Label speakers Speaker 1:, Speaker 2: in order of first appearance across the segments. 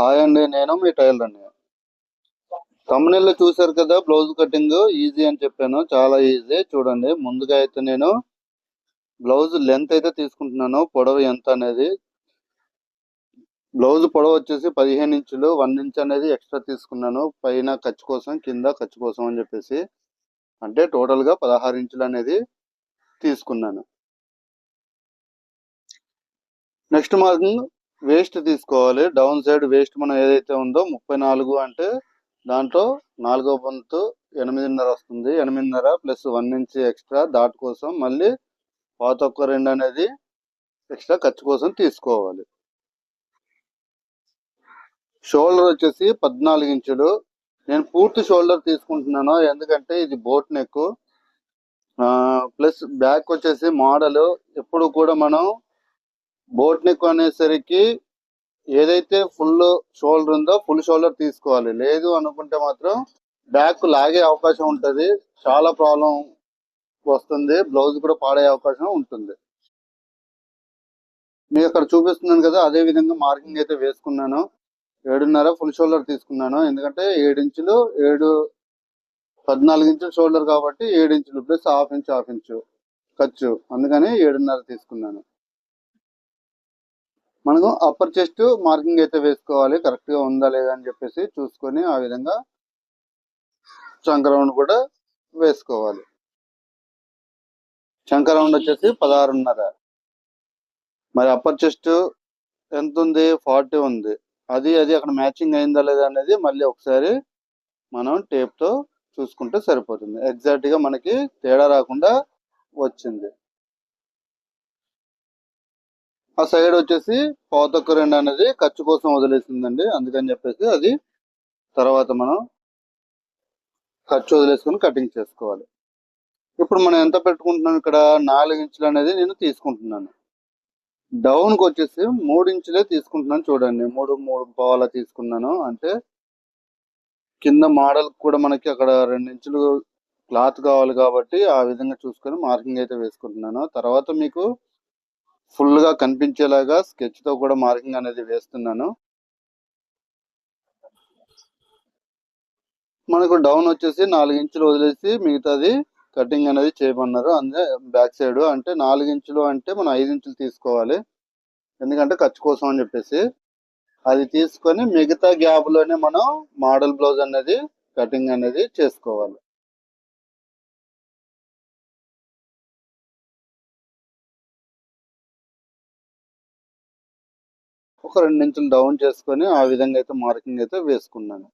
Speaker 1: Hi అండి నేను మీ tailor అండి. తమిళలో చూసారు కదా బ్లౌజ్ కటింగ్ ఈజీ అని చెప్పాను చాలా ఈజీ. చూడండి ముందుగా అయితే నేను బ్లౌజ్ లెంత్ అయితే తీసుకుంటున్నాను పొడవు ఎంత అనేది. బ్లౌజ్ పొడవు వచ్చేసి పదిహేను ఇంచులు వన్ ఇంచ్ అనేది ఎక్స్ట్రా తీసుకున్నాను పైన ఖర్చు కోసం కింద ఖర్చు కోసం అని చెప్పేసి. అంటే టోటల్గా పదహారు ఇంచులు అనేది తీసుకున్నాను. నెక్స్ట్ మార్కింగ్ వేస్ట్ తీసుకోవాలి. డౌన్ సైడ్ వేస్ట్ మనం ఏదైతే ఉందో ముప్పై నాలుగు అంటే దాంట్లో నాలుగో పంతు ఎనిమిదిన్నర వస్తుంది. ఎనిమిదిన్నర plus one inch extra that కోసం మళ్ళీ పాత ఒక్క రెండు అనేది ఎక్స్ట్రా ఖర్చు కోసం తీసుకోవాలి. షోల్డర్ వచ్చేసి పద్నాలుగు ఇంచులు. నేను పూర్తి షోల్డర్ తీసుకుంటున్నాను. ఎందుకంటే ఇది బోట్ నెక్ ప్లస్ బ్యాక్ వచ్చేసి మోడల్ ఎప్పుడు కూడా మనం బోట్ నెక్ అనేసరికి ఏదైతే ఫుల్ షోల్డర్ ఉందో ఫుల్ షోల్డర్ తీసుకోవాలి. లేదు అనుకుంటే మాత్రం బ్యాక్ లాగే అవకాశం ఉంటుంది. చాలా ప్రాబ్లం వస్తుంది. బ్లౌజ్ కూడా పాడే అవకాశం ఉంటుంది. మీకు అక్కడ చూపిస్తున్నాను కదా అదే విధంగా మార్కింగ్ అయితే వేసుకున్నాను. ఏడున్నర ఫుల్ షోల్డర్ తీసుకున్నాను. ఎందుకంటే ఏడు ఇంచులు ఏడు పద్నాలుగు ఇంచులు షోల్డర్ కాబట్టి ఏడు ఇంచులు plus half inch half inch ఖర్చు. అందుకని ఏడున్నర తీసుకున్నాను. మనకు అప్పర్ చెస్ట్ మార్కింగ్ అయితే వేసుకోవాలి. కరెక్ట్గా ఉందా లేదా అని చెప్పేసి చూసుకొని ఆ విధంగా చంకరౌండ్ కూడా వేసుకోవాలి. చంకరౌండ్ వచ్చేసి పదహారున్నర. మరి అప్పర్ చెస్ట్ ఎంత ఉంది? ఫార్టీ ఉంది. అది అది అక్కడ మ్యాచింగ్ అయిందా లేదా అనేది మళ్ళీ ఒకసారి మనం టేప్తో చూసుకుంటే సరిపోతుంది. ఎగ్జాక్ట్గా మనకి తేడా రాకుండా వచ్చింది. ఆ సైడ్ వచ్చేసి పాతొక్క రెండు అనేది ఖర్చు కోసం వదిలేసిందండి. అందుకని చెప్పేసి అది తర్వాత మనం ఖర్చు వదిలేసుకొని కటింగ్ చేసుకోవాలి. ఇప్పుడు మనం ఎంత పెట్టుకుంటున్నాం? ఇక్కడ నాలుగు ఇంచులు అనేది నేను తీసుకుంటున్నాను. డౌన్కి వచ్చేసి మూడు ఇంచులే తీసుకుంటున్నాను చూడండి. మూడు మూడు పావాల తీసుకున్నాను. అంటే కింద మోడల్ కూడా మనకి అక్కడ రెండు ఇంచులు క్లాత్ కావాలి కాబట్టి ఆ విధంగా చూసుకొని మార్కింగ్ అయితే వేసుకుంటున్నాను. తర్వాత మీకు ఫుల్గా కనిపించేలాగా స్కెచ్తో కూడా మార్కింగ్ అనేది వేస్తున్నాను. మనకు డౌన్ వచ్చేసి నాలుగు ఇంచులు వదిలేసి మిగతాది కటింగ్ అనేది చేయమన్నారు. అందే బ్యాక్ సైడ్ అంటే నాలుగు ఇంచులు అంటే మనం ఐదు ఇంచులు తీసుకోవాలి. ఎందుకంటే ఖర్చు కోసం అని చెప్పేసి. అది తీసుకొని మిగతా గ్యాప్లోనే మనం మోడల్ బ్లౌజ్ అనేది కటింగ్ అనేది చేసుకోవాలి. ఒక రెండు ఇంచులు డౌన్ చేసుకొని ఆ విధంగా అయితే మార్కింగ్ అయితే వేసుకున్నాను.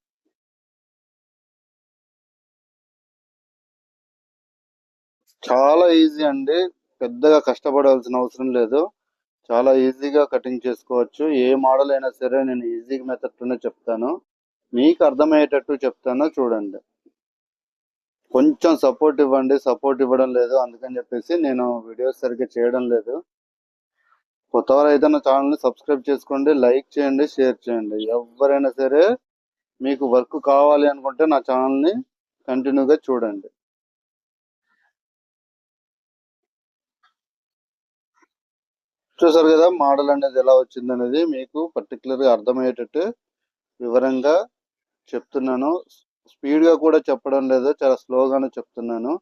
Speaker 1: చాలా ఈజీ అండి. పెద్దగా కష్టపడాల్సిన అవసరం లేదు. చాలా ఈజీగా కటింగ్ చేసుకోవచ్చు. ఏ మోడల్ అయినా సరే నేను ఈజీ మెథడ్లోనే చెప్తాను. మీకు అర్థమయ్యేటట్టు చెప్తాను. చూడండి. కొంచెం సపోర్ట్ ఇవ్వండి. సపోర్ట్ ఇవ్వడం లేదు. అందుకని చెప్పేసి నేను వీడియోస్ సరిగ్గా చేయడం లేదు. కొత్తవారు అయితే నా ఛానల్ని సబ్స్క్రైబ్ చేసుకోండి లైక్ చేయండి షేర్ చేయండి. ఎవరైనా సరే మీకు వర్క్ కావాలి అనుకుంటే నా ఛానల్ని కంటిన్యూగా చూడండి. చూసారు కదా మోడల్ అనేది ఎలా వచ్చింది అనేది మీకు పర్టికులర్గా అర్థమయ్యేటట్టు వివరంగా చెప్తున్నాను. స్పీడ్గా కూడా చెప్పడం లేదు చాలా స్లోగానే చెప్తున్నాను.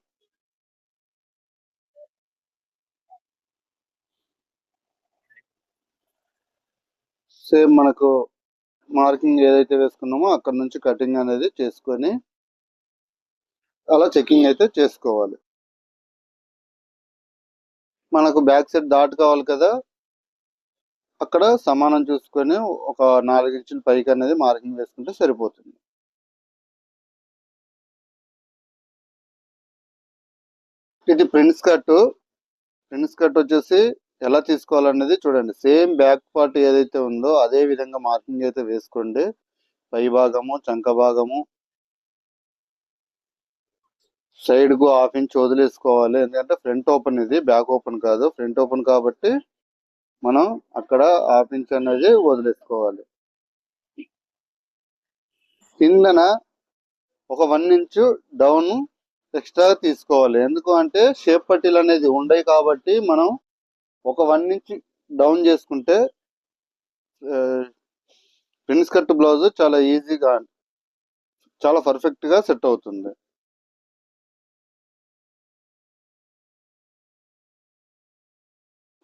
Speaker 1: సేమ్ మనకు మార్కింగ్ ఏదైతే వేసుకున్నామో అక్కడ నుంచి కటింగ్ అనేది చేసుకొని అలా చెకింగ్ అయితే చేసుకోవాలి. మనకు బ్యాక్ సైడ్ డాట్ కావాలి కదా అక్కడ సమానం చూసుకొని ఒక నాలుగు ఇంచుల పైకి అనేది మార్కింగ్ వేసుకుంటే సరిపోతుంది. ఇది ప్రింట్స్ కట్ ప్రింట్స్ కట్ వచ్చేసి ఎలా తీసుకోవాలనేది చూడండి. సేమ్ బ్యాక్ పార్ట్ ఏదైతే ఉందో అదే విధంగా మార్కింగ్ అయితే వేసుకోండి. పై భాగము చంక భాగము. సైడ్కు హాఫ్ ఇంచ్ వదిలేసుకోవాలి. ఎందుకంటే ఫ్రంట్ ఓపెన్ ఇది బ్యాక్ ఓపెన్ కాదు. ఫ్రంట్ ఓపెన్ కాబట్టి మనం అక్కడ హాఫ్ ఇంచ్ అనేది వదిలేసుకోవాలి. కిందన ఒక వన్ ఇంచ్ డౌన్ ఎక్స్ట్రా తీసుకోవాలి. ఎందుకు అంటే షేప్ పట్టీలు అనేది ఉండయి కాబట్టి మనం ఒక వన్ ఇంచ్ డౌన్ చేసుకుంటే ప్రిన్స్ కట్ బ్లౌజ్ చాలా ఈజీగా చాలా పర్ఫెక్ట్గా సెట్ అవుతుంది.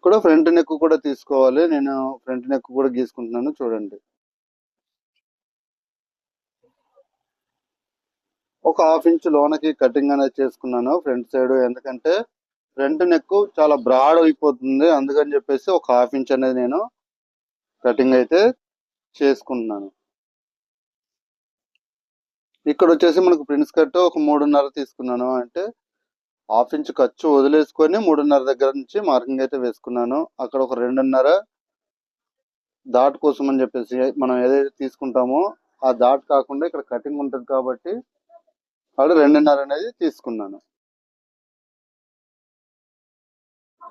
Speaker 1: కూడా ఫ్రంట్ నెక్ కూడా తీసుకోవాలి. నేను ఫ్రంట్ నెక్ కూడా గీసుకుంటున్నాను. చూడండి. ఒక హాఫ్ ఇంచ్ లోనకి కటింగ్ అనేది చేసుకున్నాను. ఫ్రంట్ సైడ్ ఎందుకంటే ఫ్రంట్ నెక్ చాలా బ్రాడ్ అయిపోతుంది. అందుకని చెప్పేసి ఒక హాఫ్ ఇంచ్ అనేది నేను కటింగ్ అయితే చేసుకుంటున్నాను. ఇక్కడ వచ్చేసి మనకు ప్రిన్స్ కట్ ఒక మూడున్నర తీసుకున్నాను. అంటే హాఫ్ ఇంచ్ ఖర్చు వదిలేసుకొని మూడున్నర దగ్గర నుంచి మార్కింగ్ అయితే వేసుకున్నాను. అక్కడ ఒక రెండున్నర దాట్ కోసం అని చెప్పేసి మనం ఏదైతే తీసుకుంటామో ఆ దాట్ కాకుండా ఇక్కడ కటింగ్ ఉంటుంది కాబట్టి అక్కడ రెండున్నర అనేది తీసుకున్నాను.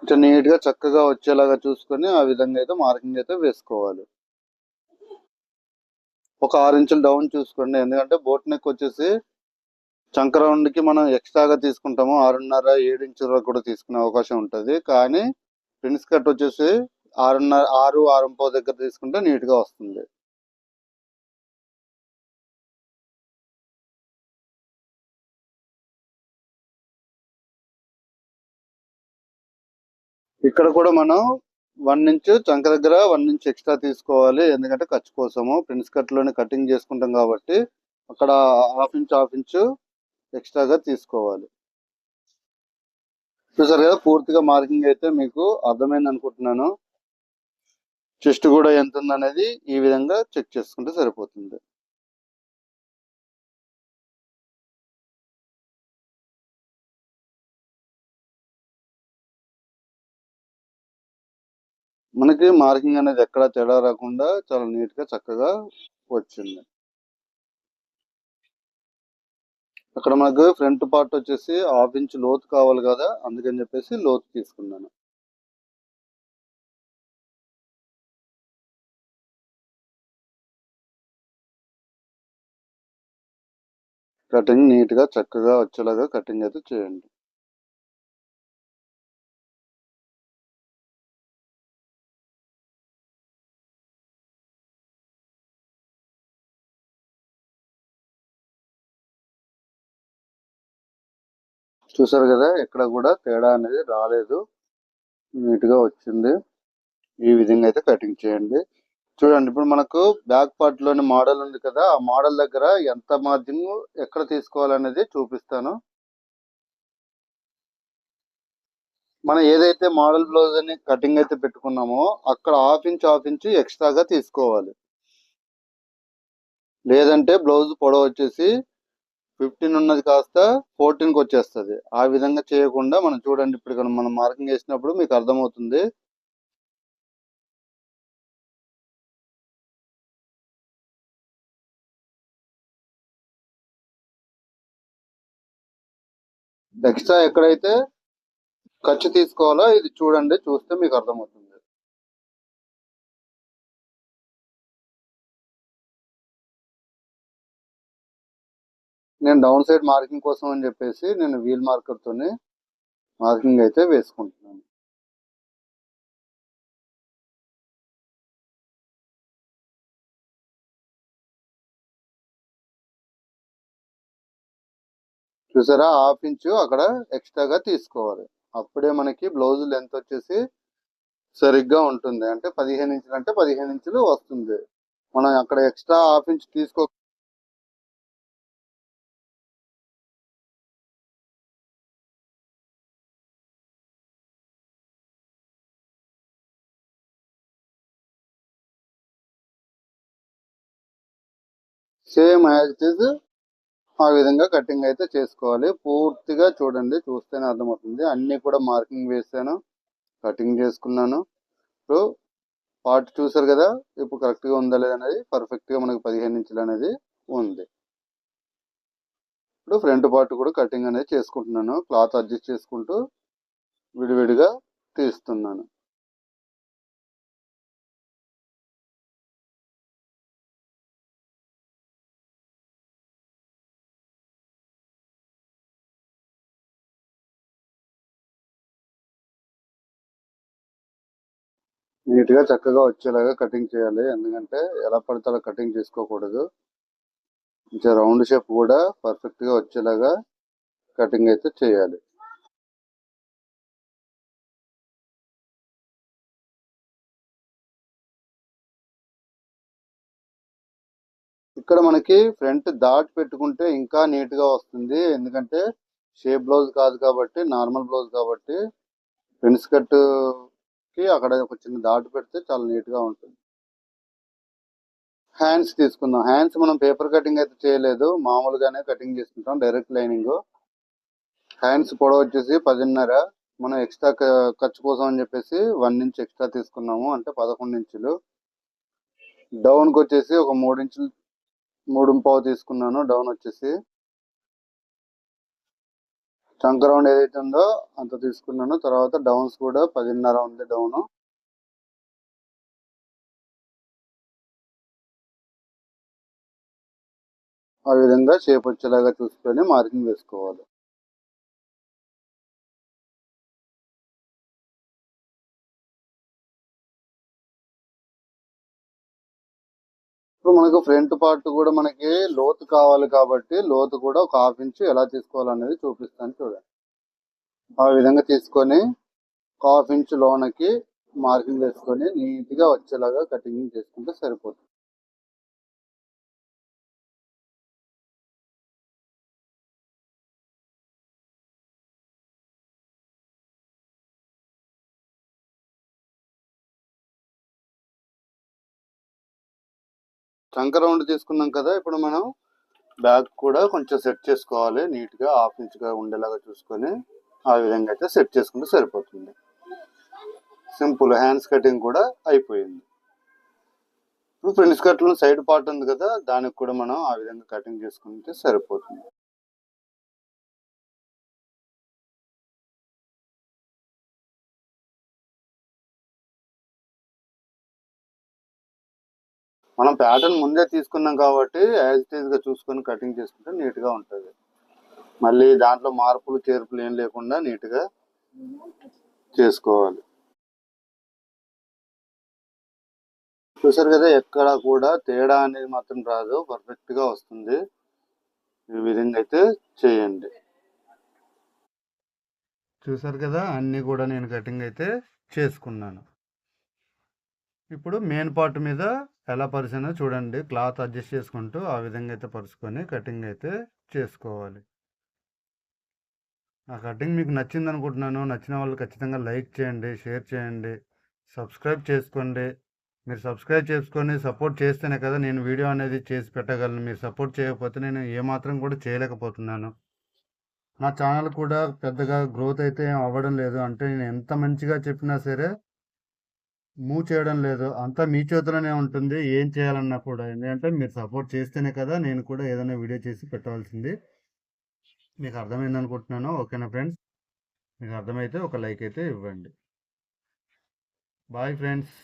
Speaker 1: కొంచెం నీట్గా చక్కగా వచ్చేలాగా చూసుకొని ఆ విధంగా అయితే మార్కింగ్ అయితే వేసుకోవాలి. ఒక ఆరు ఇంచులు డౌన్ చూసుకోండి. ఎందుకంటే బోట్ నెక్ వచ్చేసి చంక కి మనం ఎక్స్ట్రాగా తీసుకుంటాము. ఆరున్నర ఏడు ఇంచుల కూడా తీసుకునే అవకాశం ఉంటుంది. కానీ ప్రిన్స్ కట్ వచ్చేసి ఆరున్నర ఆరు ఆరు దగ్గర తీసుకుంటే నీట్గా వస్తుంది. ఇక్కడ కూడా మనం వన్ ఇంచ్ చంక దగ్గర వన్ ఇంచ్ ఎక్స్ట్రా తీసుకోవాలి. ఎందుకంటే ఖర్చు కోసము. ప్రిన్స్ కట్లోనే కటింగ్ చేసుకుంటాం కాబట్టి అక్కడ హాఫ్ ఇంచ్ హాఫ్ ఇంచ్ ఎక్స్ట్రాగా తీసుకోవాలి. చూసారు కదా పూర్తిగా మార్కింగ్ అయితే మీకు అర్థమైంది అనుకుంటున్నాను. చెస్ట్ కూడా ఎంత ఉందనేది ఈ విధంగా చెక్ చేసుకుంటే సరిపోతుంది. మనకి మార్కింగ్ అనేది ఎక్కడ తేడా రాకుండా చాలా నీట్గా చక్కగా వచ్చింది. అక్కడ మనకు ఫ్రంట్ పార్ట్ వచ్చేసి హాఫ్ ఇంచ్ లోతు కావాలి కదా అందుకని చెప్పేసి లోతు తీసుకున్నాను. కటింగ్ నీట్గా చక్కగా వచ్చేలాగా కటింగ్ అయితే చేయండి. చూసారు కదా ఎక్కడ కూడా తేడా అనేది రాలేదు. నీట్గా వచ్చింది. ఈ విధంగా అయితే కటింగ్ చేయండి. చూడండి ఇప్పుడు మనకు బ్యాక్ పార్ట్లోని మోడల్ ఉంది కదా ఆ మోడల్ దగ్గర ఎంత మార్జిన్ ఎక్కడ తీసుకోవాలనేది చూపిస్తాను. మనం ఏదైతే మోడల్ బ్లౌజ్ అని కటింగ్ అయితే పెట్టుకున్నామో అక్కడ హాఫ్ ఇంచ్ హాఫ్ ఇంచ్ ఎక్స్ట్రాగా తీసుకోవాలి. లేదంటే బ్లౌజ్ పొడవు వచ్చేసి ఫిఫ్టీన్ ఉన్నది కాస్త ఫోర్టీన్కి వచ్చేస్తుంది. ఆ విధంగా చేయకుండా మనం చూడండి ఇప్పుడు ఇక్కడ మనం మార్కింగ్ వేసినప్పుడు మీకు అర్థమవుతుంది. ఎక్స్ట్రా ఎక్కడైతే ఖర్చు తీసుకోవాలో ఇది చూడండి చూస్తే మీకు అర్థమవుతుంది. నేను డౌన్ సైడ్ మార్కింగ్ కోసం అని చెప్పేసి నేను వీల్ మార్కర్తోనే మార్కింగ్ అయితే వేసుకుంటున్నాను. చూసారా? హాఫ్ ఇంచు అక్కడ ఎక్స్ట్రాగా తీసుకోవాలి. అప్పుడే మనకి బ్లౌజ్ లెంత్ వచ్చేసి సరిగ్గా ఉంటుంది. అంటే పదిహేను ఇంచులు అంటే పదిహేను ఇంచులు వస్తుంది. మనం అక్కడ ఎక్స్ట్రా హాఫ్ ఇంచ్ తీసుకో సేమ్ యాజ్ ఇట్ ఈస్ ఆ విధంగా కటింగ్ అయితే చేసుకోవాలి. పూర్తిగా చూడండి చూస్తేనే అర్థమవుతుంది. అన్నీ కూడా మార్కింగ్ వేసాను కటింగ్ చేసుకున్నాను. ఇప్పుడు పార్ట్ చూసారు కదా ఇప్పుడు కరెక్ట్గా ఉందా లేదా అనేది పర్ఫెక్ట్గా మనకి పదిహేను ఇంచులు అనేది ఉంది. ఇప్పుడు ఫ్రంట్ పార్ట్ కూడా కటింగ్ అనేది చేసుకుంటున్నాను. క్లాత్ అడ్జస్ట్ చేసుకుంటూ విడివిడిగా తీస్తున్నాను. నీట్గా చక్కగా వచ్చేలాగా కటింగ్ చేయాలి. ఎందుకంటే ఎలా పడితే అలా కటింగ్ చేసుకోకూడదు. కొంచెం రౌండ్ షేప్ కూడా పర్ఫెక్ట్గా వచ్చేలాగా కటింగ్ అయితే చేయాలి. ఇక్కడ మనకి ఫ్రంట్ దాట్ పెట్టుకుంటే ఇంకా నీట్గా వస్తుంది. ఎందుకంటే షేప్ బ్లౌజ్ కాదు కాబట్టి నార్మల్ బ్లౌజ్ కాబట్టి ఫ్రెండ్స్ కట్ కి అక్కడ ఒక చిన్న దాటు పెడితే చాలా నీట్గా ఉంటుంది. హ్యాండ్స్ తీసుకుందాం. హ్యాండ్స్ మనం పేపర్ కటింగ్ అయితే చేయలేదు. మామూలుగానే కటింగ్ చేసుకుంటాం. డైరెక్ట్ లైనింగ్ హ్యాండ్స్ పొడవు వచ్చేసి పదిన్నర. మనం ఎక్స్ట్రా ఖర్చు కోసం అని చెప్పేసి వన్ ఇంచ్ ఎక్స్ట్రా తీసుకున్నాము. అంటే పదకొండు ఇంచులు. డౌన్కి వచ్చేసి ఒక మూడు ఇంచులు మూడు పావు తీసుకున్నాను. డౌన్ వచ్చేసి చంక రౌండ్ ఏదైతే ఉందో అంత తీసుకున్నాను. తర్వాత డౌన్స్ కూడా పదిన్నర ఉంది డౌన్ ఆ విధంగా షేప్ వచ్చేలాగా చూసుకొని మార్కింగ్ వేసుకోవాలి. ఇప్పుడు మనకు ఫ్రంట్ పార్ట్ కూడా మనకి లోతు కావాలి కాబట్టి లోతు కూడా ఒక హాఫ్ ఇంచ్ ఎలా తీసుకోవాలనేది చూపిస్తాను చూడండి. ఆ విధంగా తీసుకొని ఒక హాఫ్ ఇంచ్ లోనకి మార్కింగ్ వేసుకొని నీట్గా వచ్చేలాగా కటింగ్ చేసుకుంటే సరిపోతుంది. ట్రంక్ రౌండ్ తీసుకున్నాం కదా ఇప్పుడు మనం బ్యాక్ కూడా కొంచెం సెట్ చేసుకోవాలి నీట్గా హాఫ్ ఇంచ్గా ఉండేలాగా చూసుకొని ఆ విధంగా అయితే సెట్ చేసుకుంటే సరిపోతుంది. సింపుల్ హ్యాండ్స్ కటింగ్ కూడా అయిపోయింది. ఇప్పుడు ఫ్రెండ్స్ కట్లో సైడ్ పార్ట్ ఉంది కదా దానికి కూడా మనం ఆ విధంగా కటింగ్ చేసుకుంటే సరిపోతుంది. మనం ప్యాటర్న్ ముందే తీసుకున్నాం కాబట్టి యాజ్ ఇట్ ఈస్గా చూసుకొని కటింగ్ చేసుకుంటే నీట్గా ఉంటుంది. మళ్ళీ దాంట్లో మార్పులు చేర్పులు ఏం లేకుండా నీట్గా చేసుకోవాలి. చూసారు కదా ఎక్కడ కూడా తేడా అనేది మాత్రం రాదు. పర్ఫెక్ట్గా వస్తుంది. ఈ విధంగా అయితే చేయండి. చూసారు కదా అన్నీ కూడా నేను కటింగ్ అయితే చేసుకున్నాను. ఇప్పుడు మెయిన్ పార్ట్ మీద ఎలా పరిచినా చూడండి క్లాత్ అడ్జస్ట్ చేసుకుంటూ ఆ విధంగా అయితే పరుచుకొని కటింగ్ అయితే చేసుకోవాలి. ఆ కటింగ్ మీకు నచ్చింది అనుకుంటున్నాను. నచ్చిన వాళ్ళు ఖచ్చితంగా లైక్ చేయండి షేర్ చేయండి సబ్స్క్రైబ్ చేసుకోండి. మీరు సబ్స్క్రైబ్ చేసుకొని సపోర్ట్ చేస్తేనే కదా నేను వీడియో అనేది చేసి పెట్టగలను. మీరు సపోర్ట్ చేయకపోతే నేను ఏమాత్రం కూడా చేయలేకపోతున్నాను. నా ఛానల్ కూడా పెద్దగా గ్రోత్ అయితే అవ్వడం లేదు. అంటే నేను ఎంత మంచిగా చెప్పినా సరే మూవ్ చేయడం లేదు. అంతా మీ చేతిలోనే ఉంటుంది. ఏం చేయాలన్నా కూడా. ఎందుకంటే మీరు సపోర్ట్ చేస్తేనే కదా నేను కూడా ఏదైనా వీడియో చేసి పెట్టవలసింది. మీకు అర్థమైంది అనుకుంటున్నాను. ఓకేనా ఫ్రెండ్స్? మీకు అర్థమైతే ఒక లైక్ అయితే ఇవ్వండి. Bye friends.